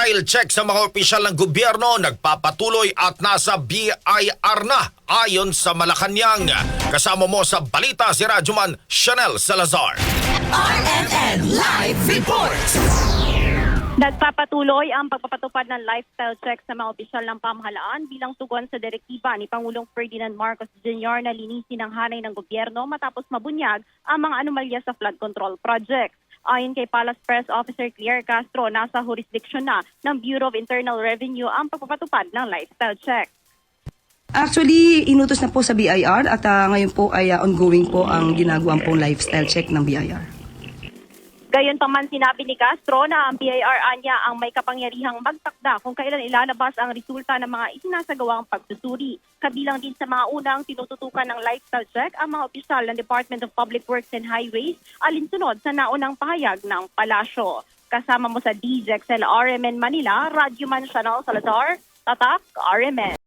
lifestyle check sa mga opisyal ng gobyerno nagpapatuloy at nasa BIR na ayon sa Malacanang. Kasama mo sa balita si Radyoman Chanel Salazar. RMN Live Report! Nagpapatuloy ang pagpapatupad ng lifestyle check sa mga opisyal ng pamahalaan bilang tugon sa direktiba ni Pangulong Ferdinand Marcos Jr. na linisin ang hanay ng gobyerno matapos mabunyag ang mga anomalya sa flood control project. Ayon kay Palace Press Officer Claire Castro, nasa jurisdiction na ng Bureau of Internal Revenue ang pagpapatupad ng lifestyle check. Actually, inutos na po sa BIR at ah, ngayon po ay ah, ongoing po ang ginagawa pong lifestyle check ng BIR. Gayon pa man sinabi ni Castro na ang BIR anya ang may kapangyarihang magtakda kung kailan ilalabas ang resulta ng mga isinasagawang pagsusuri. Kabilang din sa mga unang tinututukan ng lifestyle check ang mga opisyal ng Department of Public Works and Highways alinsunod sa naunang pahayag ng palasyo. Kasama mo sa DZXL RMN Manila, Radyo Man Chanel Salazar, Tatak RMN.